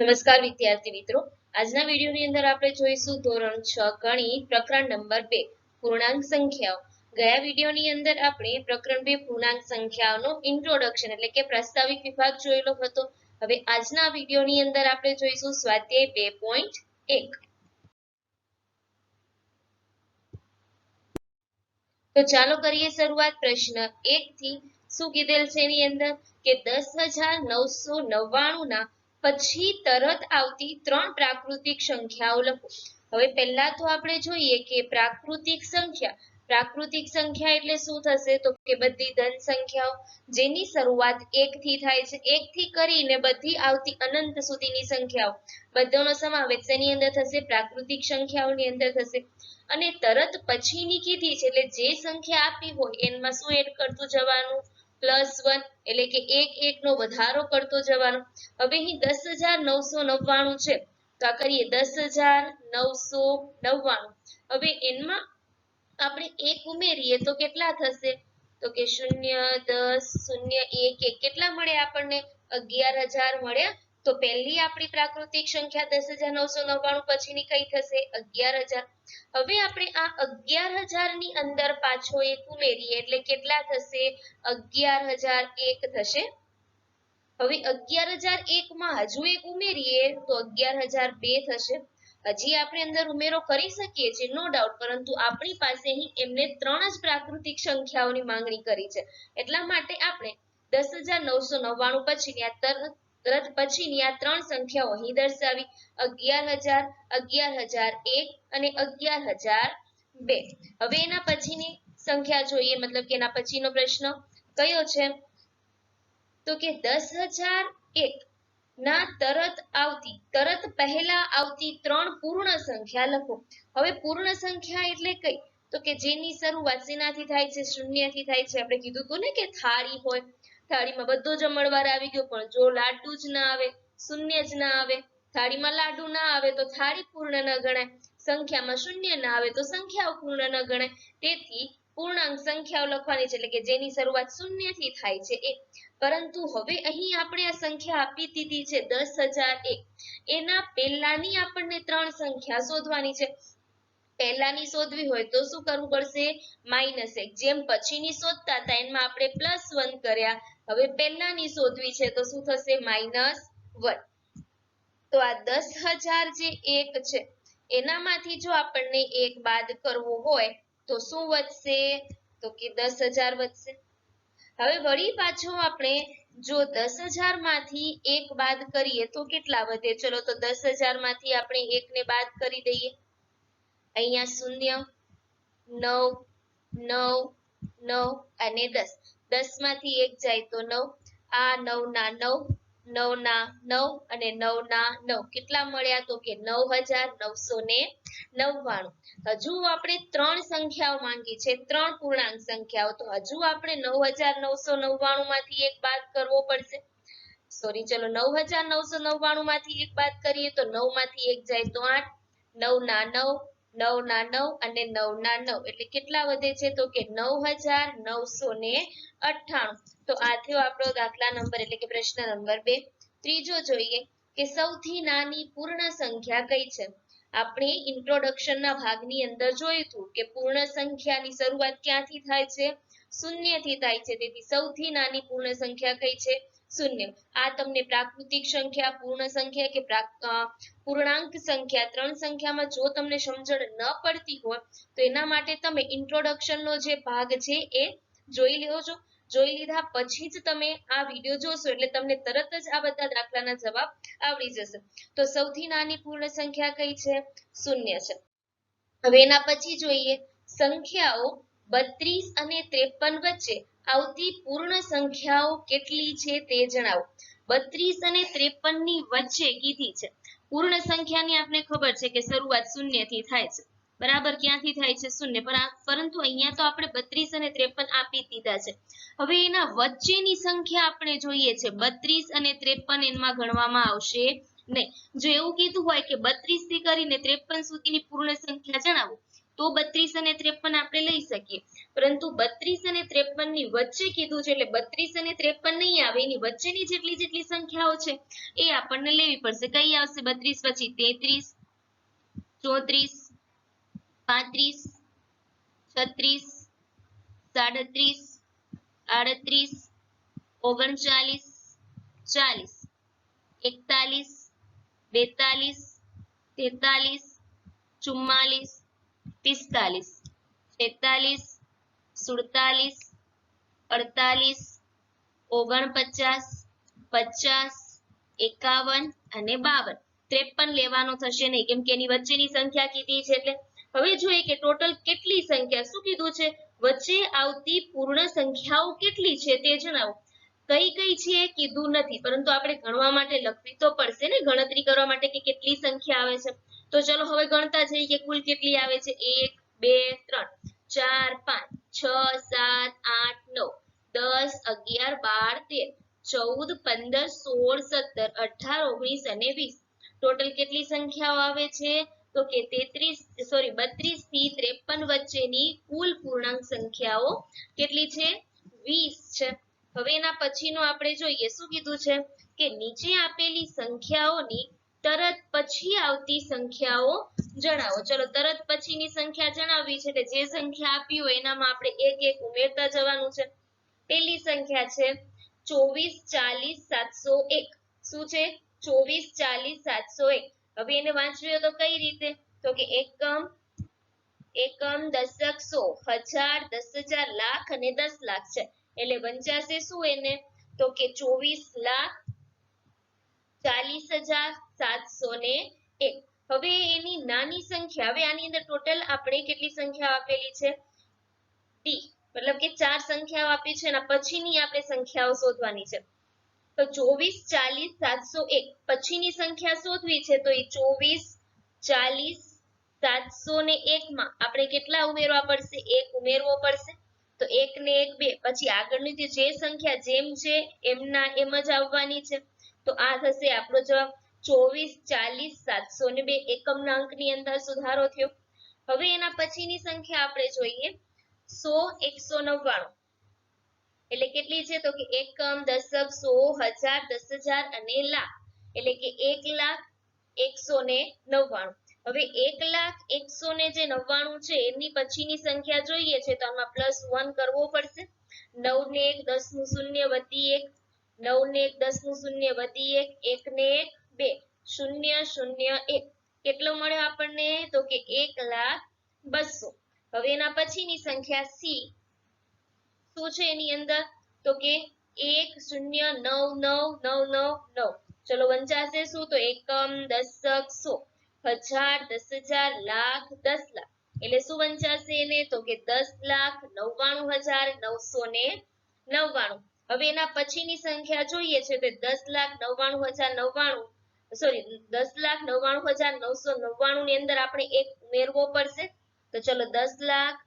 નમસ્કાર વિદ્યાર્થી મિત્રો. આજના વિડીયોની અંદર આપણે જોઈશું ધોરણ છ ગણિત પ્રકરણ નંબર બે, પૂર્ણાંક સંખ્યાઓ. ગયા વિડીયોની અંદર આપણે પ્રકરણ બે, પૂર્ણાંક સંખ્યાઓનો ઇન્ટ્રોડક્શન એટલે કે પ્રસ્તાવિક વિભાગ જોયેલો હતો. હવે આજના વિડીયોની અંદર આપણે જોઈશું સ્વાધ્યાય બે પોઈન્ટ એક. તો ચાલો કરીએ શરૂઆત. પ્રશ્ન એક થી શું કીધેલ છે એની અંદર? કે દસ હજાર નવસો નવ્વાણું ના પછી તરત આવતી ત્રણ પ્રાકૃતિક સંખ્યાઓ લખો. હવે પહેલા તો આપણે જોઈએ કે પ્રાકૃતિક સંખ્યા પ્રાકૃતિક સંખ્યા એટલે શું થશે? તો કે બધી ધન સંખ્યાઓ, જેની શરૂઆત એક થી થાય છે. એક થી કરીને બધી આવતી અનંત સુધીની સંખ્યાઓ. બધાનો સમાવેશ એની અંદર થશે? પ્રાકૃતિક સંખ્યાઓની અંદર થશે. અને તરત પછીની કીધી છે એટલે જે સંખ્યા આપી હોય, એમાં શું એડ કરતું જવાનું? પ્લસ વન એટલે કે એક એક નો વધારો કરતો જવાનો. હવે અહીં દસ હજાર નવસો નવ્વાણું છે. તો આ કરીએ દસ હજાર નવસો નવ્વાણું. હવે એનમાં આપણે એક ઉમેરીએ તો કેટલા થશે? તો કે શૂન્ય દસ, શૂન્ય એક એક કેટલા મળે આપણને? અગિયાર હજાર મળ્યા. તો પહેલી આપણી પ્રાકૃતિક સંખ્યા દસ હજાર નવસો નવ્વાણું, પછીની કઈ થશે? અગિયાર હજાર. હવે આપણે આ અગિયાર હજારની અંદર પાછો એક ઉમેરીએ, એટલે કેટલા થશે? અગિયાર હજાર એક થશે. હવે અગિયાર હજાર એક માં હજુ એક ઉમેરીએ, તો અગિયાર હજાર બે થશે. હજી આપણે અંદર ઉમેરો કરી શકીએ છીએ, નો ડાઉટ, પરંતુ આપણી પાસે અહીં એમને ત્રણ જ પ્રાકૃતિક સંખ્યાઓની માંગણી કરી છે. એટલા માટે આપણે દસ હજાર નવસો નવ્વાણું, પછીની આ તરત પછીની આ ત્રણ સંખ્યાઓ અહીં દર્શાવી. અગિયાર હજાર અગિયાર હજાર એક અને અગિયાર હજાર બે. હવે એના પછીની સંખ્યા જોઈએ, મતલબ કે એના પછીનો પ્રશ્ન કયો છે? તો કે દસ હજાર એક ના તરત આવતી, તરત પહેલા આવતી ત્રણ પૂર્ણ સંખ્યા લખો. હવે પૂર્ણ સંખ્યા એટલે કઈ? તો કે જેની શરૂઆત શેનાથી થાય છે, શૂન્યથી થાય છે? આપણે કીધું હતું ને કે થાળી હોય. થાળીમાં બધો જમણવાર આવી ગયો, પણ જો લાડુ જ ના આવે, શૂન્ય જ ના આવે, થાળીમાં લાડુ ના આવે તો થાળી પૂર્ણ ન ગણાય, સંખ્યામાં શૂન્ય ના આવે તો સંખ્યાઓ પૂર્ણ ન ગણાય. તેથી પૂર્ણાંક સંખ્યાઓ લખવાની છે, એટલે કે જેની શરૂઆત શૂન્યથી થાય છે એ. પરંતુ હવે અહીં આપણે આ સંખ્યા આપી દીધી છે દસ હજાર એક. એના પહેલાની આપણને ત્રણ સંખ્યા શોધવાની છે. પહેલાની શોધવી હોય તો શું કરવું પડશે? માઇનસ એક. જેમ પછીની શોધતા હતા એમાં આપણે પ્લસ વન કર્યા. હવે પહેલાની શોધવી છે તો શું થશે? માઇનસ વન તો આ દસ હજાર જે એક છે, એનામાંથી જો આપણને એક બાદ કરવો હોય તો શું વધશે? તો કે દસ હજાર વધશે. હવે વળી પાછો આપણે જો દસ હજારમાંથી એક બાદ કરીએ તો કેટલા વધે? ચલો તો દસ હજારમાંથી આપણે એક ને બાદ કરી દઈએ. અહીંયા શૂન્ય, નવ નવ નવ અને દસ. દસમાંથી એક જાય તો નવ. આ નવ ના નવ નવ ના નવ અને નવ ના નવ. કેટલા મળ્યા તો કે નવ હજાર નવસો ને નવ્વાણું. હજુ આપણે ત્રણ સંખ્યાઓ માંગી છે, ત્રણ પૂર્ણાંક સંખ્યાઓ. તો હજુ આપણે નવ હજાર નવસો નવ્વાણું માંથી એક બાદ કરવો પડશે. સોરી ચલો, નવ હજાર નવસો નવ્વાણું માંથી એક બાદ કરીએ તો નવમાંથી એક જાય તો આઠ. નવ ના નવ નવ ના નવ અને નવ ના નવ એટલે કેટલા વધે છે તો કે નવ હજાર નવસો ને અઠ્ઠાણું. તો આ થયો આપણો દાખલા નંબર એટલે કે પ્રશ્ન નંબર બે. ત્રીજો જોઈએ કે સૌથી નાની પૂર્ણ સંખ્યા કઈ છે? આપણે ઇન્ટ્રોડક્શનના ભાગની અંદર જોયું હતું કે પૂર્ણ સંખ્યાની શરૂઆત ક્યાંથી થાય છે? શૂન્યથી થાય છે. તેથી સૌથી નાની પૂર્ણ સંખ્યા કઈ છે? શૂન્ય. આ તમને પ્રાકૃતિક સંખ્યા, પૂર્ણ સંખ્યા કે પૂર્ણાંક સંખ્યા, ત્રણ સંખ્યામાં જો તમને સમજણ ન પડતી હોય, તો એના માટે તમે ઇન્ટ્રોડક્શન નો જે ભાગ છે એ જોઈ લેવો છો. જોઈ લીધા પછી જ તમે આ વીડિયો જોશો એટલે તમને તરત જ આ બધા દાખલાના જવાબ આવડી જશે. તો સૌથી નાની પૂર્ણ સંખ્યા કઈ છે? શૂન્ય છે. હવે એના પછી જોઈએ. સંખ્યાઓ બત્રીસ અને ત્રેપન વચ્ચે આવતી પૂર્ણ સંખ્યાઓ કેટલી છે તે જણાવો. બત્રીસ અને ત્રેપનની વચ્ચે કીધી છે. પૂર્ણ સંખ્યાની આપણે ખબર છે કે શરૂઆત શૂન્યથી થાય છે. બરાબર ક્યાંથી થાય છે? શૂન્ય. પણ પરંતુ અહીંયા તો આપણે બત્રીસ અને ત્રેપન આપી દીધા છે. હવે એના વચ્ચેની સંખ્યા આપણે જોઈએ છે. બત્રીસ અને ત્રેપન એમાં ગણવામાં આવશે નહીં. જો એવું કીધું હોય કે બત્રીસથી કરીને ત્રેપન સુધીની પૂર્ણ સંખ્યા જણાવો તો બત્રીસ અને ત્રેપન આપણે લઈ શકીએ. પરંતુ બત્રીસ અને ત્રેપનની વચ્ચે કીધું છે એટલે બત્રીસ અને ત્રેપન નહીં આવે, એની વચ્ચેની જેટલી જેટલી સંખ્યાઓ છે, એ આપણને લેવી પડશે. કઈ આવશે બત્રીસ પછી? તેત્રીસ, ચોત્રીસ, પાંત્રીસ, છત્રીસ, સાડત્રીસ, આડત્રીસ, ઓગણચાલીસ, ચાલીસ, એકતાલીસ, બેતાલીસ, તેતાલીસ, ચુમ્માલીસ પિસ્તાલીસ છેતાલીસ સુડતાલીસ અડતાલીસ ઓગણપચાસ પચાસ એકાવન અને બાવન ત્રેપન લેવાનો થશે નહીં કેમ કે એની વચ્ચેની સંખ્યા કીધી છે એટલે હવે જોઈએ કે ટોટલ કેટલી સંખ્યા શું કીધું છે? વચ્ચે આવતી પૂર્ણ સંખ્યાઓ કેટલી છે તે જણાવો. કઈ કઈ છે એ કીધું નથી, પરંતુ આપણે ગણવા માટે લખવી તો પડશે ને? ગણતરી કરવા માટે કે કેટલી સંખ્યા આવે છે? તો ચલો હવે ગણતા જઈએ કે કુલ કેટલી આવે છે? એક, બે, ત્રણ. ચાર, પાંચ, છ, સાત, આઠ, નવ, દસ, અગિયાર, બાર, તેર, ચૌદ, પંદર, સોળ, સત્તર અઢાર ઓગણીસ અને વીસ. ટોટલ કેટલી સંખ્યાઓ આવે છે? તો કે તેત્રીસ સોરી બત્રીસથી ત્રેપન વચ્ચેની કુલ પૂર્ણાંક સંખ્યાઓ કેટલી છે? વીસ છે. હવે એના પછીનું આપણે જોઈએ. શું કીધું છે? કે નીચે આપેલી સંખ્યાઓની તરત પછી આવતી સંખ્યાઓ જણાવો. ચલો, તરત પછીની સંખ્યા જણાવવી છે જે સંખ્યા આપી હોય એનામાં આપણે એક એક ઉમેરતા જવાનું છે. પેલી સંખ્યા છે ચોવીસ ચાલીસ સાતસો એક. શું છે? ચોવીસ ચાલીસ સાતસો એક. હવે એને વાંચવી તો કઈ રીતે? તો કે એકમ એકમ દશક સો, હજાર, દસ હજાર લાખ અને દસ લાખ છે. એટલે વંચાશે શું એને? તો કે ચોવીસ લાખ ચાલીસ હજાર સાતસો ને એક. હવે ચોવીસ, ચાલીસ, સાતસો એક. પછીની આપણે કેટલા ઉમેરવા પડશે? એક ઉમેરવો પડશે. તો એક ને એક બે. પછી આગળની જે સંખ્યા જેમ છે, એમના, એમ જ આવવાની છે. તો આ થશે આપણો જવાબ ચોવીસ, ચાલીસ, સાતસો ને બે એકમના અંકની અંદર સુધારો થયો. હવે એના પછીની સંખ્યા આપણે જોઈએ. સો, એકસો નવ્વાણું. એટલે કેટલી છે તો કે એકમ, દશક, સો, હજાર, દસ હજાર અને લાખ. એટલે કે એક લાખ, એકસો ને નવ્વાણું. હવે એક લાખ, એકસો ને જે નવ્વાણું છે એની પછીની સંખ્યા જોઈએ છે તો આમાં પ્લસ વન કરવો પડશે. નવ ને એક દસનું શૂન્ય વધી એક. નવ ને એક દસનું શૂન્ય વધી એક. એક ને એક બે. શૂન્ય શૂન્ય, એક. કેટલો મળ્યો આપણને? તો કે એક લાખ બસો. હવે એના પછીની સંખ્યા સી. શું છે એની અંદર? તો કે એક, શૂન્ય, નવ નવ નવ નવ નવ. ચલો વંચાશે શું તો એકમ દશક સો. હજાર, દસ હજાર, લાખ, દસ લાખ. એટલે શું વંચાશે એને? તો કે દસ લાખ નવ્વાણું હજાર નવસો ને નવ્વાણું. હવે એના પછીની સંખ્યા જોઈએ છે તો દસ લાખ નવ્વાણું હજાર નવ્વાણું સોરી દસ લાખ નવ્વાણું હજાર નવસો નવ્વાણું ની અંદર આપણે એક ઉમેરવો પડશે. તો ચલો દસ લાખ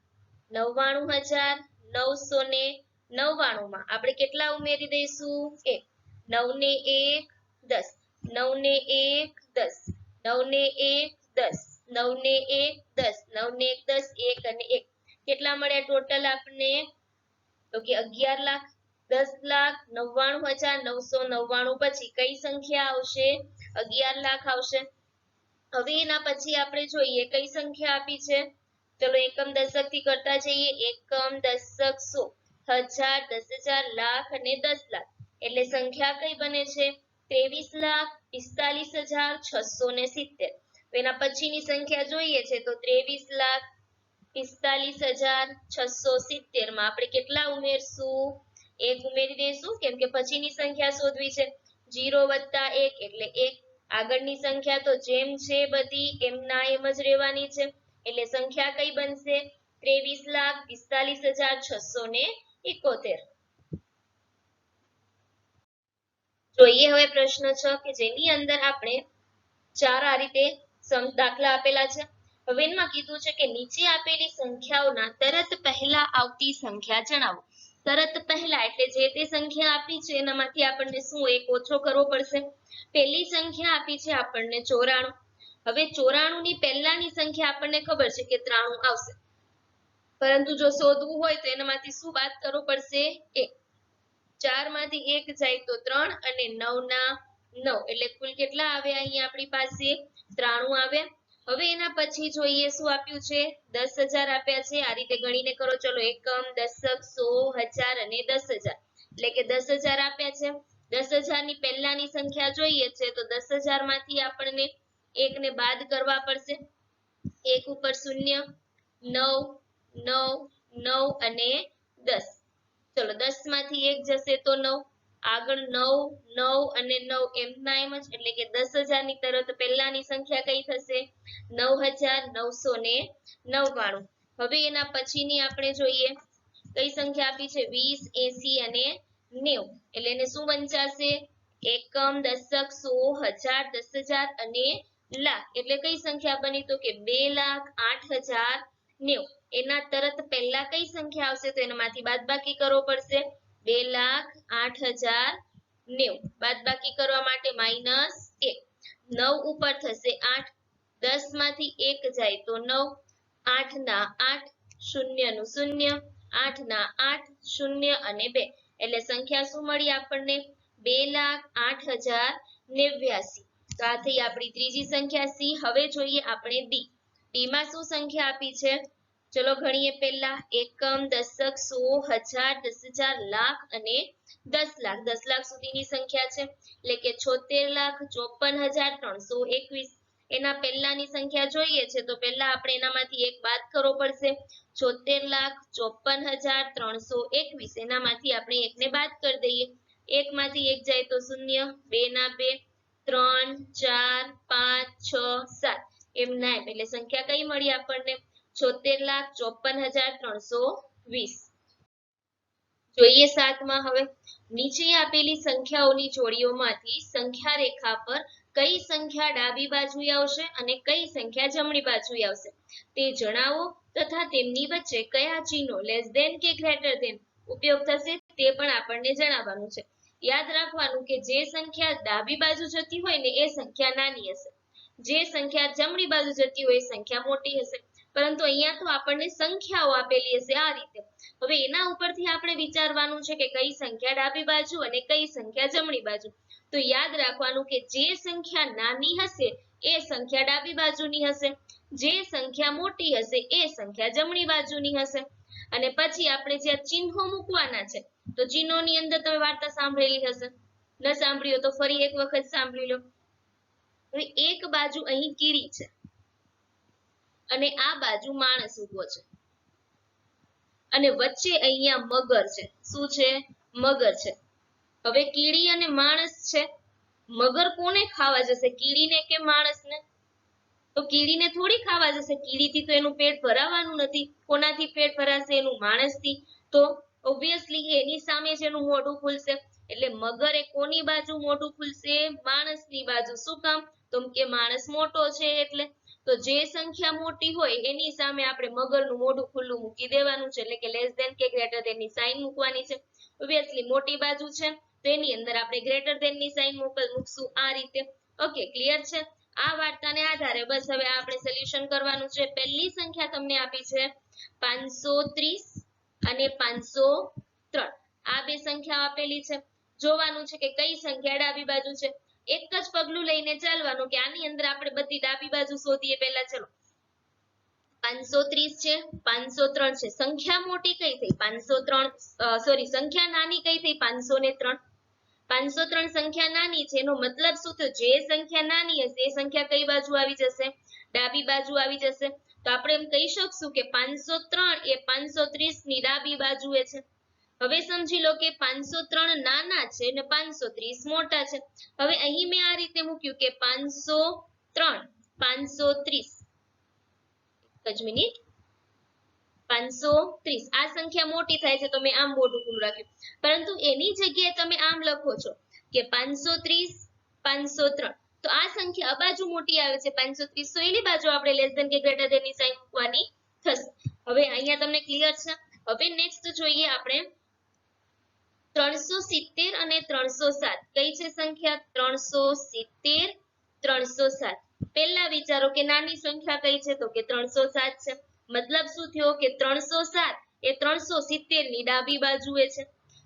નવ્વાણું હજાર નવસો ને નવ્વાણું માં આપણે કેટલા ઉમેરી દઈશું? એક નવ ને એક દસ નવ ને એક દસ નવ ને એક દસ નવ ને એક દસ નવ ને એક દસ, એક અને એક. કેટલા મળ્યા ટોટલ આપણને તો કે અગિયાર લાખ, દસ લાખ નવ્વાણું હજાર નવસો નવ્વાણું. પછી કઈ સંખ્યા આવશે? અગિયાર લાખ આવશે. હવે એના પછી આપણે જોઈએ, કઈ સંખ્યા આપી છે? ચલો એકમ દશકથી કરતા જઈએ. એકમ દશક સો, હજાર, દસ હજાર લાખ અને દસ લાખ. એટલે સંખ્યા કઈ બને છે? ત્રેવીસ લાખ, પિસ્તાલીસ હજાર, છસો ને સિત્તેર. એના પછીની સંખ્યા જોઈએ છે તો ત્રેવીસ લાખ, પિસ્તાલીસ હજાર, છસો સિત્તેરમાં આપણે કેટલા ઉમેરશું? એક ઉમેરી દઈશું કેમ કે પછીની સંખ્યા શોધવી છે. જીરો વત્તા એક એટલે એક આગળની સંખ્યા તો જેમ છે બધી, એમના એમ જ રહેવાની છે. એટલે સંખ્યા કઈ બનશે? ત્રેવીસ લાખ પિસ્તાલીસ હજાર છસો ને એકોતેર. જોઈએ હવે પ્રશ્ન છ કે જેની અંદર આપણે ચાર આ રીતે દાખલા આપેલા છે. હવે એમાં કીધું છે કે નીચે આપેલી સંખ્યાઓના તરત પહેલા આવતી સંખ્યા જણાવો. તરત પહેલા, એટલે જે તે સંખ્યા આપી છે, એનામાંથી આપણને શું એક ઓછો કરવો પડશે? પહેલી સંખ્યા આપી છે આપણને ચોરાણું. હવે ચોરાણું ની પહેલાની સંખ્યા આપણને ખબર છે કે ત્રાણું આવશે. પરંતુ જો શોધવું હોય તો એનામાંથી શું બાદ કરવો પડશે? એક. ચારમાંથી એક જાય તો ત્રણ અને નવ ના નવ. એટલે કુલ કેટલા આવ્યા અહીંયા આપણી પાસે ત્રાણું આવ્યા હવે એના પછી જોઈએ શું આપ્યું છે? દસ હજાર આપ્યા છે. આ રીતે ગણીને કરો. ચલો એકમ, દશક સો હજાર અને દસ એટલે કે દસ આપ્યા છે. દસ હજારની પહેલાની સંખ્યા જોઈએ છે તો દસ હજારમાંથી આપણને એક ને બાદ કરવા પડશે. એક ઉપર શૂન્ય, નવ નવ નવ અને દસ. ચલો દસમાંથી એક જશે તો નવ. આગળ નવ નવ અને નવ એમના એમ જ, એટલે કે દસ હજારની તરત પહેલાની સંખ્યા કઈ થશે? નવ હજાર નવસો ને નવ્વાણું. હવે એના પછીની આપણે જોઈએ, કઈ સંખ્યા આપી છે? વીસ, એસી અને નેવું. એટલે એને શું વંચાશે? એકમ, દશક, સો, હજાર, દસ હજાર અને લાખ. એટલે કઈ સંખ્યા બની? તો કે બે લાખ, આઠ હજાર, નેવું. એના તરત પહેલા કઈ સંખ્યા આવશે? તો એનામાંથી બાદબાકી કરવો પડશે. બે લાખ આઠ હજાર નેવું. બાદબાકી કરવા માટે માઇનસ એક. નવ ઉપર થશે આઠ. દસમાંથી એક જાય તો નવ. આઠ ના આઠ શૂન્યનું શૂન્ય. આઠ ના આઠ શૂન્ય અને બે. એટલે સંખ્યા શું મળી આપણને? બે લાખ આઠ હજાર નેવ્યાસી. તો આ થઈ આપણી ત્રીજી સંખ્યા સી. હવે જોઈએ આપણે ડી. ડી માં શું સંખ્યા આપી છે? ચલો ગણીએ પહેલા. એકમ, દશક, સો, હજાર, દસ હજાર લાખ અને દસ લાખ. દસ લાખ સુધીની સંખ્યા છે. એટલે કે છોતેર લાખ, ચોપન હજાર, ત્રણસો એકવીસ. એના પહેલાની સંખ્યા જોઈએ છે તો પહેલા આપણે એનામાંથી એક બાદ કરવો પડશે. છોતેર લાખ, ચોપન હજાર, ત્રણસો એકવીસ. એનામાંથી આપણે એકને બાદ કરી દઈએ. એકમાંથી એક જાય તો શૂન્ય. બે ના બે. ત્રણ, ચાર, પાંચ, છ, સાત. એમ ના એટલે સંખ્યા કઈ મળી આપણને? છોતેર લાખ ચોપન હજાર ત્રણસો વીસ. જોઈએ સાતમાં હવે. નીચે આપેલી સંખ્યાઓની જોડીઓમાંથી સંખ્યા રેખા પર કઈ સંખ્યા ડાબી બાજુએ આવશે અને કઈ સંખ્યા જમણી બાજુએ આવશે? તે જણાવો તથા તેમની વચ્ચે કયા ચિહ્નો લેસ ધેન કે ગ્રેટર ધેન ઉપયોગ થશે તે પણ આપણને જણાવવાનું છે. યાદ રાખવાનું કે જે સંખ્યા ડાબી બાજુ જતી હોય ને એ સંખ્યા નાની હશે. જે સંખ્યા જમણી બાજુ જતી હોય એ સંખ્યા મોટી હશે. પરંતુ અહીંયા તો આપણને સંખ્યાઓ આપેલી હશે આ રીતે. હવે એના ઉપરથી આપણે વિચારવાનું છે કે કઈ સંખ્યા ડાબી બાજુ અને કઈ સંખ્યા જમણી બાજુ. તો યાદ રાખવાનું કે જે સંખ્યા નાની હશે એ સંખ્યા ડાબી બાજુની હશે. જે સંખ્યા મોટી હશે એ સંખ્યા જમણી બાજુની હશે. અને પછી આપણે જ્યાં ચિહ્નો મૂકવાના છે, તો ચિહ્નોની અંદર તમે વાર્તા સાંભળેલી હશે. ન સાંભળ્યો તો ફરી એક વખત સાંભળી લો. એક બાજુ અહીં કીડી છે. અને આ બાજુ માણસ ઊભો છે. અને વચ્ચે અહીંયા મગર છે. શું છે? મગર છે. હવે કીડી અને માણસ છે. મગર કોને ખાવા જશે? કીડીને કે માણસને? તો કીડીને થોડી ખાવા જશે. કીડીથી તો એનું પેટ ભરાવાનું નથી. કોનાથી પેટ ભરાશે? એનું માણસથી. તો ઓબ્વિયસલી એની સામે જ એનું મોઢું ખુલશે. એટલે મગર એ કોની બાજુ? મોઢું ખુલશે માણસની બાજુ. શું કામ? તો કે માણસ મોટો છે એટલે તો જે સંખ્યા મોટી હોય એની સામે આપણે મગરનું મોઢું ખુલ્લું મૂકી દેવાનું છે, એટલે કે લેસ ધેન કે ગ્રેટર ધેનની સાઈન મૂકવાની છે. ઓબ્વિયસલી મોટી બાજુ છે, તો એની અંદર આપણે ગ્રેટર ધેનની સાઈન મૂકશું આ રીતે. ઓકે ક્લિયર છે? આ વાર્તાને આધારે બસ હવે આપણે સોલ્યુશન કરવાનું છે. પહેલી સંખ્યા તમને આપી છે પાંચસો ત્રીસ અને પાંચસો ત્રણ. આ બે સંખ્યા આપેલી છે. જોવાનું છે કે કઈ સંખ્યા ડાબી બાજુ છે? એક જ પગલું લઈને ચાલવાનું કે આની અંદર આપણે બધી ડાબી બાજુ શોધીએ પહેલા ચલો. પાંચસો ત્રીસ છે, પાંચસો ત્રણ છે. સંખ્યા મોટી કઈ થઈ? પાંચસો ત્રણ સોરી સંખ્યા નાની કઈ થઈ? પાંચસો ને ત્રણ. પાંચસો ત્રણ સંખ્યા નાની છે, એનો મતલબ શું થયો? જે સંખ્યા નાની હશે, એ સંખ્યા કઈ બાજુ આવી જશે? ડાબી બાજુ આવી જશે. તો આપણે એમ કહી શકશું કે પાંચસો ત્રણ એ પાંચસો ત્રીસની ડાબી બાજુએ છે. હવે સમજી લો કે પાંચસો ત્રણ નાના છે અને પાંચસો ત્રીસ મોટા છે. હવે અહીં મેં આ રીતે મૂક્યું કે પાંચસો ત્રણ, પાંચસો ત્રીસ. એક મિનિટ. પાંચસો ત્રીસ. આ સંખ્યા મોટી થાય છે તો મેં આમ મોટું ખુલ્લું રાખ્યું. પરંતુ એની જગ્યાએ તમે આમ લખો છો કે પાંચસો ત્રીસ, પાંચસો ત્રણ. તો આ સંખ્યા આ બાજુ મોટી આવે છે. પાંચસો ત્રીસ. તો એની બાજુ આપણે લેસ ધેન કે ગ્રેટર ધેનની સાઈન મૂકવાની થશે. હવે અહીંયા તમને ક્લિયર છે. હવે નેક્સ્ટ જોઈએ આપણે ત્રણસો સિત્તેર અને ત્રણસો સાત. કઈ છે સંખ્યા? ત્રણસો સિત્તેર, ત્રણસો સાત. પહેલા વિચારો કે નાની સંખ્યા કઈ છે? તો કે ત્રણસો સાત છે. મતલબ શું થયો? કે ત્રણસો સાત એ ત્રણસો સિત્તેરની ડાબી બાજુએ છે.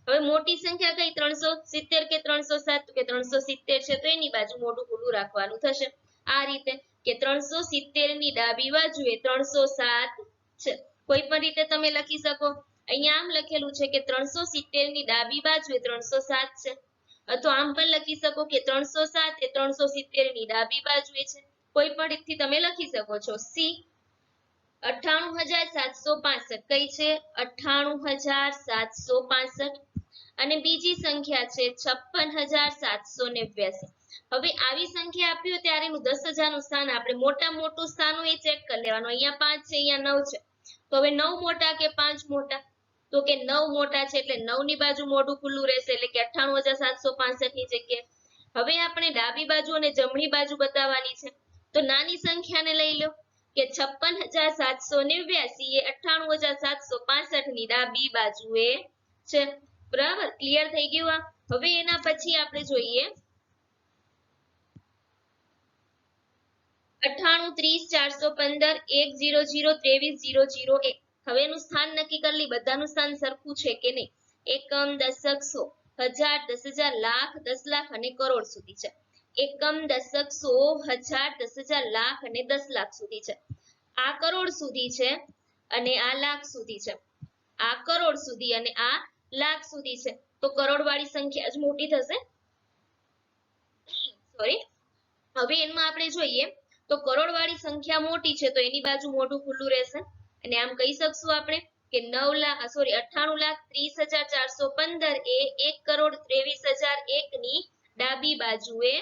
હવે મોટી સંખ્યા કઈ? ત્રણસો સિત્તેર કે ત્રણસો સાત? કે ત્રણસો સિત્તેર છે. તો એની બાજુ મોઢું ખુલ્લું રાખવાનું થશે. આ રીતે કે ત્રણસો સિત્તેરની ડાબી બાજુએ ત્રણસો સાત છે. કોઈ પણ રીતે તમે લખી શકો. અહીંયા આમ લખેલું છે કે ત્રણસો સિત્તેરની ડાબી બાજુએ ત્રણસો સાત છે. અથવા આમ પણ લખી શકો કે ત્રણસો સાત એ ત્રણસો સિત્તેરની ડાબી બાજુએ છે. કોઈ પણ રીતથી તમે લખી શકો છો. સી, અઠ્ઠાણું હજાર સાતસો પાસઠ. કઈ છે? અઠ્ઠાણું હજાર સાતસો પાસઠ. અને બીજી સંખ્યા છે છપ્પન હજાર સાતસો નેવ્યાસી. હવે આવી સંખ્યા આપી હોય ત્યારે એનું દસ હજારનું સ્થાન આપણે મોટા મોટું સ્થાન એ ચેક કરી લેવાનું. અહીંયા પાંચ છે, અહીંયા નવ છે. તો હવે નવ મોટા કે પાંચ મોટા? તો કે નવ મોટા છે એટલે નવની બાજુ મોઢું ખુલ્લું રહેશે એટલે કે અઠ્ઠાણું હજાર સાતસો ની જગ્યાએ. હવે આપણે ડાબી બાજુ અને જમણી બાજુ બતાવવાની છે. તો નાની સંખ્યાને લઈ લો કે છપ્પન હજાર સાતસો નેવ્યાસી એ અઠ્ઠાણું હજાર સાતસો પાસઠની ડાબી બાજુએ છે. બરાબર? ક્લિયર થઈ ગયું આ? હવે એના પછી આપણે જોઈએ. અઠાણું ત્રીસ ચારસો પંદર એક જીરો જીરો ત્રેવીસ જીરો જીરો એક. હવે એનું સ્થાન નક્કી કરી બધાનું સ્થાન સરખું છે કે નહીં? એકમ દશક સો હજાર, દસ હજાર, લાખ, દસ લાખ અને કરોડ સુધી છે. એકમ દશક સો હજાર, દસ હજાર, લાખ અને દસ લાખ સુધી છે. આ કરોડ સુધી છે અને આ લાખ સુધી છે. આ કરોડ સુધી અને આ લાખ સુધી છે. તો કરોડ વાળી સંખ્યા જ મોટી થશે. સોરી હવે એમાં આપણે જોઈએ તો કરોડ વાળી સંખ્યા મોટી છે તો એની બાજુ મોઢું ખુલ્લું રહેશે. અને આમ કહી શકશું આપણે કે નવ લાખ સોરી અઠ્ઠાણું લાખ ત્રીસ હજાર ચારસો પંદર એ એક કરોડ ત્રેવીસ હજાર એક ની ડાબી બાજુએ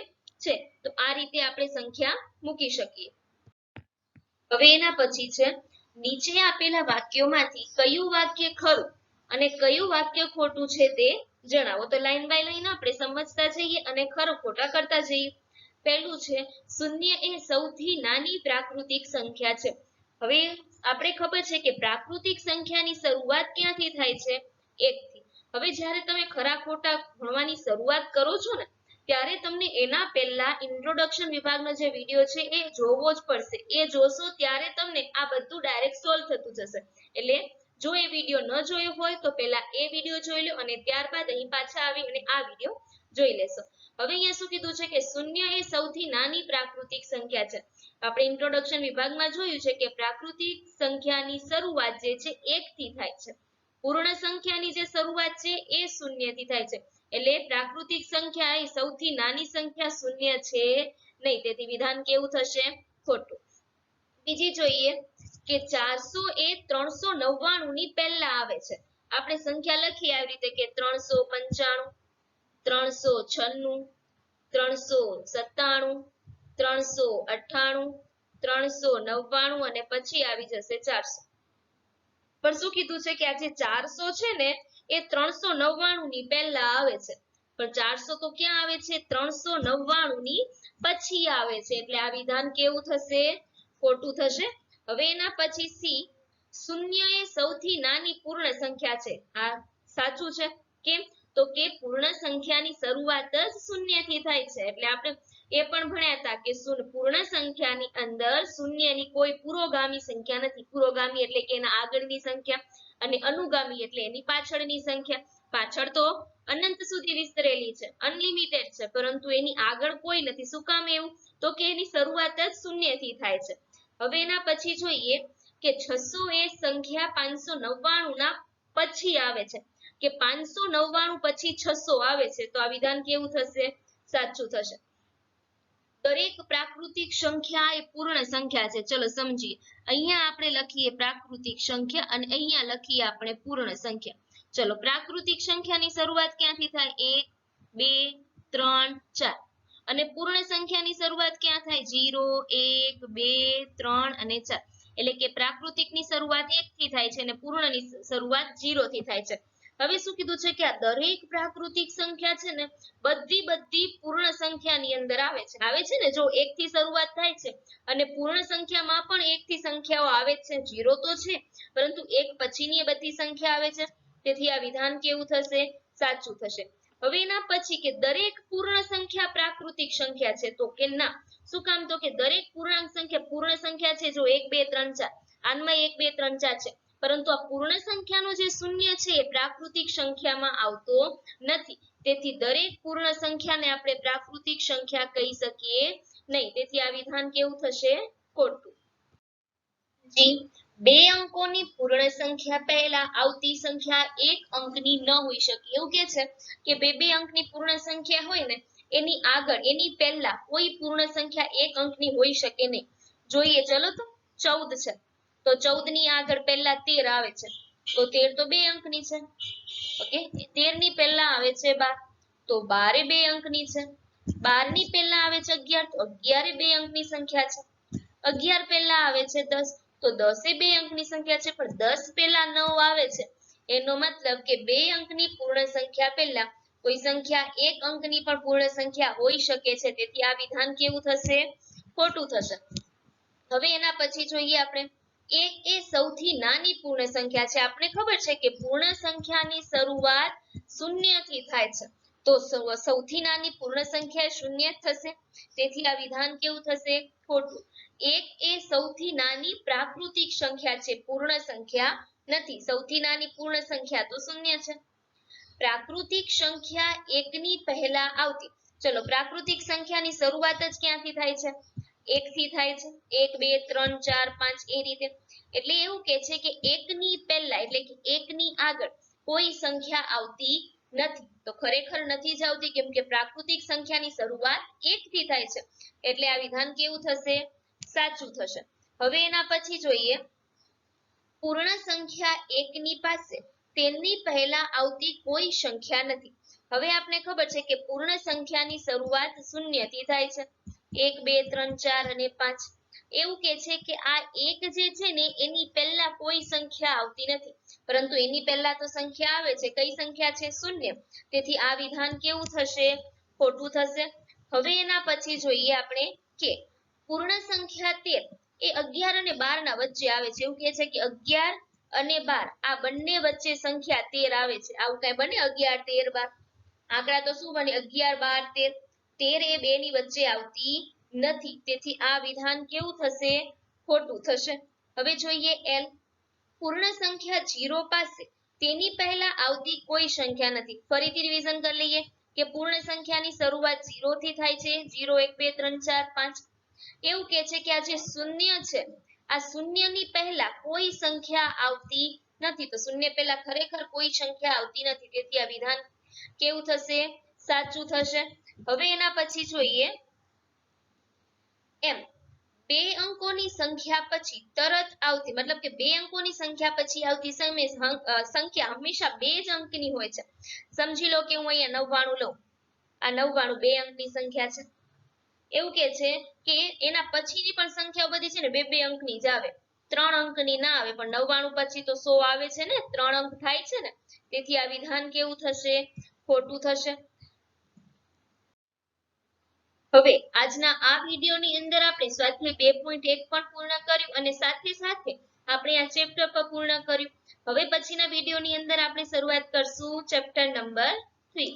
છે. તો આ રીતે આપણે સંખ્યા મૂકી શકીએ. હવે એના પછી છે, નીચે આપેલા વાક્યોમાંથી કયું વાક્ય ખરું અને કયું વાક્ય ખોટું છે તે જણાવો. તો લાઈન બાય લાઈન આપણે સમજતા જઈએ અને ખરું ખોટા કરતા જઈએ. પહેલું છે, શૂન્ય એ સૌથી નાની પ્રાકૃતિક સંખ્યા છે. હવે આપણે ખબર છે કે પ્રાકૃતિક સંખ્યાની શરૂઆત ક્યાંથી થાય છે? એક હવે જ્યારે તમે ખરા ખોટા ભણવાની શરૂઆત કરો છો ને, ત્યારે તમને એના પહેલા ઇન્ટ્રોડક્શન વિભાગનો જે વીડિયો છે એ જોવો જ પડશે. એ જોશો ત્યારે તમને આ બધું ડાયરેક્ટ સોલ્વ થતું જશે. એટલે જો એ વીડિયો ન જોયો હોય તો પહેલા એ વીડિયો જોઈ લો અને ત્યારબાદ અહીં પાછા આવી અને આ વીડિયો જોઈ લેશો. હવે અહીંયા શું કીધું છે કે શૂન્ય એ સૌથી નાની પ્રાકૃતિક સંખ્યા છે. આપણે ઇન્ટ્રોડક્શન વિભાગમાં જોયું છે કે પ્રાકૃતિક સંખ્યાની શરૂઆત જે છે એક થી થાય છે. પૂર્ણ સંખ્યાની જે શરૂઆત છે એ શૂન્ય થાય છે. એટલે પ્રાકૃતિક સંખ્યા એ સૌથી નાની સંખ્યા શૂન્ય છે નહીં. તેથી વિધાન કેવું થશે? ખોટું. બીજી જોઈએ કે ચારસો એ ત્રણસો નવ્વાણું ની પહેલા આવે છે. આપણે સંખ્યા લખીએ આવી રીતે કે ત્રણસો પંચાણું ત્રણસો છન્નું, ત્રણસો સત્તાણું, ત્રણસો અઠ્ઠાણું, ત્રણસો નવ્વાણું અને પછી આવી જશે ચારસો. પણ શું કીધું છે કે આ ચારસો છે ને, એ ત્રણસો નવ્વાણું ની પહેલા આવે છે. પણ ચારસો તો ક્યાં આવે છે? ત્રણસો નવ્વાણું ની પછી આવે છે. એટલે આ વિધાન કેવું થશે? ખોટું થશે. હવે એના પછી સી, શૂન્ય એ સૌથી નાની પૂર્ણ સંખ્યા છે. આ સાચું છે? કેમ? તો કે પૂર્ણ સંખ્યાની શરૂઆત જ શૂન્યથી થાય છે. એટલે આપણે એ પણ ભણ્યા હતા કે પૂર્ણ સંખ્યાની અંદર શૂન્યની કોઈ પુરોગામી સંખ્યા નથી. પુરોગામી એટલે કે એના આગળની સંખ્યા અને અનુગામી એટલે એની પાછળની સંખ્યા. પાછળ તો અનંત સુધી વિસ્તરેલી છે. અનલિમિટેડ છે. પરંતુ એની આગળ કોઈ નથી. શું કામ એવું? તો કે એની શરૂઆત જ શૂન્યથી થાય છે. હવે એના પછી જોઈએ કે છસો એ સંખ્યા પાંચસો નવ્વાણું ના પછી આવે છે. કે પાંચસો નવ્વાણું પછી છસો આવે છે, તો આ વિધાન કેવું થશે? સાચું થશે. દરેક પ્રાકૃતિક સંખ્યા એ પૂર્ણ સંખ્યા છે. ચલો સમજીએ. અહીંયા આપણે લખીએ પ્રાકૃતિક સંખ્યા અને અહીંયા લખીએ આપણે પૂર્ણ સંખ્યા. ચલો, પ્રાકૃતિક સંખ્યાની શરૂઆત ક્યાંથી થાય? એક, બે, ત્રણ, ચાર. અને પૂર્ણ સંખ્યાની શરૂઆત ક્યાં થાય? જીરો, એક, બે, ત્રણ અને ચાર. એટલે કે પ્રાકૃતિકની શરૂઆત એક થી થાય છે અને પૂર્ણની શરૂઆત જીરો થી થાય છે. હવે શું કીધું છે કે આ દરેક પ્રાકૃતિક સંખ્યા છે ને બધી બધી પૂર્ણ સંખ્યાની અંદર આવે છે. આવે છે ને? જો એક થી શરૂઆત થાય છે અને પૂર્ણ સંખ્યામાં પણ એક થી સંખ્યાઓ આવે છે. જીરો તો છે, પરંતુ એક પછીની બધી સંખ્યા આવે છે. તેથી આ વિધાન કેવું થશે? સાચું થશે. હવે એના પછી કે દરેક પૂર્ણ સંખ્યા પ્રાકૃતિક સંખ્યા છે તો કે ના? શું કામ? તો કે દરેક પૂર્ણાંક સંખ્યા પૂર્ણ સંખ્યા છે. જો એક, બે, ત્રણ, ચાર. આનમાં એક, બે, ત્રણ, ચાર છે. પરંતુ આ પૂર્ણ સંખ્યાનો જે શૂન્ય છે એ પ્રાકૃતિક સંખ્યામાં આવતો નથી. તેથી દરેક પૂર્ણ સંખ્યાને આપણે પ્રાકૃતિક સંખ્યા કહી શકીએ નહીં. તેથી આ વિધાન કેવું થશે? ખોટું. જી. બે અંકોની પૂર્ણ સંખ્યા પહેલા આવતી સંખ્યા એક અંકની ન હોઈ શકે. એવું કે છે કે બે બે અંકની પૂર્ણ સંખ્યા હોય ને, એની આગળ, એની પહેલા કોઈ પૂર્ણ સંખ્યા એક અંકની હોઈ શકે નહીં. જોઈએ, ચલો તો. ચૌદ છે. તો ચૌદની આગળ પહેલા તેર આવે છે. તો તેર તો બે અંકની છે. ઓકે? તેરની પહેલા આવે છે બાર. તો બારે બે અંકની છે. બારની પહેલા આવે છે અગિયાર. તો અગિયારે બે અંકની સંખ્યા છે. અગિયાર પહેલા આવે છે દસ. તો દસે બે અંકની સંખ્યા છે. પણ દસ પહેલા નવ આવે છે. એનો મતલબ કે બે અંકની પૂર્ણ સંખ્યા પહેલા કોઈ સંખ્યા એક અંકની પણ પૂર્ણ સંખ્યા હોઈ શકે છે. તેથી આ વિધાન કેવું થશે? ખોટું થશે. હવે એના પછી જોઈએ આપણે. એક એ સૌથી નાની પૂર્ણ સંખ્યા છે. આપણે ખબર છે કે પૂર્ણ સંખ્યાની શરૂઆત શૂન્યથી થાય છે. તો સૌથી નાની પૂર્ણ સંખ્યા શૂન્ય થશે. તેથી આ વિધાન કેવું થશે? ખોટું. એક એ સૌથી નાની પ્રાકૃતિક સંખ્યા છે. પૂર્ણ સંખ્યા નથી. સૌથી નાની પૂર્ણ સંખ્યા તો શૂન્ય છે. પ્રાકૃતિક સંખ્યા એકની પહેલા આવતી. ચલો, પ્રાકૃતિક સંખ્યાની શરૂઆત જ ક્યાંથી થાય છે? એક થી થાય છે? એક, બે, ત્રણ, ચાર, પાંચ, એ રીતે. એટલે એવું કે છે કે એકની પહેલા, એટલે કે એકની આગળ કોઈ સંખ્યા આવતી નથી. તો ખરેખર નથી જ આવતી, કેમ કે પ્રાકૃતિક સંખ્યાની શરૂઆત એક થી થાય છે. એટલે આ વિધાન કેવું થશે? સાચું થશે. હવે એના પછી જોઈએ. પૂર્ણ સંખ્યા એકની પાસે તેની પહેલા આવતી કોઈ સંખ્યા નથી. હવે આપણે ખબર છે કે પૂર્ણ સંખ્યાની શરૂઆત શૂન્યથી થાય છે. એક, બે, ત્રણ, ચાર અને પાંચ. એવું કે છે કે આ એક જે છે ને, એની પહેલા કોઈ સંખ્યા આવતી નથી. પરંતુ એની પહેલા તો સંખ્યા આવે છે. કઈ સંખ્યા છે? શૂન્ય. તેથી આ વિધાન કેવું થશે? ખોટું થશે. હવે એના પછી જોઈએ આપણે કે પૂર્ણ સંખ્યા તેર એ અગિયાર અને બાર ના વચ્ચે આવે છે. એવું કે છે કે અગિયાર અને બાર, આ બંને વચ્ચે સંખ્યા તેર આવે છે. આવું કઈ બને? અગિયાર, તેર, બાર. આંકડા તો શું બને? અગિયાર, બાર, તેર. તેર એ બે ની વચ્ચે આવતી નથી. તેથી આ વિધાન કેવું થશે? ખોટું થશે. હવે જોઈએ એલ. પૂર્ણ સંખ્યા જીરો પાસે. તેની પહેલા આવતી કોઈ સંખ્યા નથી. ફરીથી રિવિઝન કરી લઈએ કે પૂર્ણ સંખ્યાની શરૂઆત જીરો થી થાય છે. જીરો, એક, બે, ત્રણ, ચાર, પાંચ. એવું કે છે કે આ જે શૂન્ય છે. આ શૂન્યની પહેલા કોઈ સંખ્યા આવતી નથી. તો શૂન્ય પહેલા ખરેખર કોઈ સંખ્યા આવતી નથી. તેથી આ વિધાન કેવું થશે? સાચું થશે. હવે એના પછી જોઈએ. એમ, બે અંકોની સંખ્યા પછી તરત આવતી, મતલબ કે બે અંકોની સંખ્યા પછી આવતી સંખ્યા હંમેશા બે જ અંકની હોય છે. સમજી લો કે હું અહીંયા નવ્વાણું લઉં. આ નવ્વાણું બે અંકની સંખ્યા છે. એવું કે છે કે એના પછીની પણ સંખ્યાઓ બધી છે ને બે બે અંકની જ આવે. ત્રણ અંકની ના આવે, પણ નવ્વાણું પછી તો સો આવે છે ને, ત્રણ અંક થાય છે ને, તેથી આ વિધાન કેવું થશે? ખોટું થશે. હવે આજના આ વિડીયોની અંદર આપણે સ્વાધ્યાય બે પોઈન્ટ એક પણ પૂર્ણ કર્યું અને સાથે સાથે આપણે આ ચેપ્ટર પણ પૂર્ણ કર્યું. હવે પછીના વિડીયોની અંદર આપણે શરૂઆત કરશું ચેપ્ટર નંબર થ્રી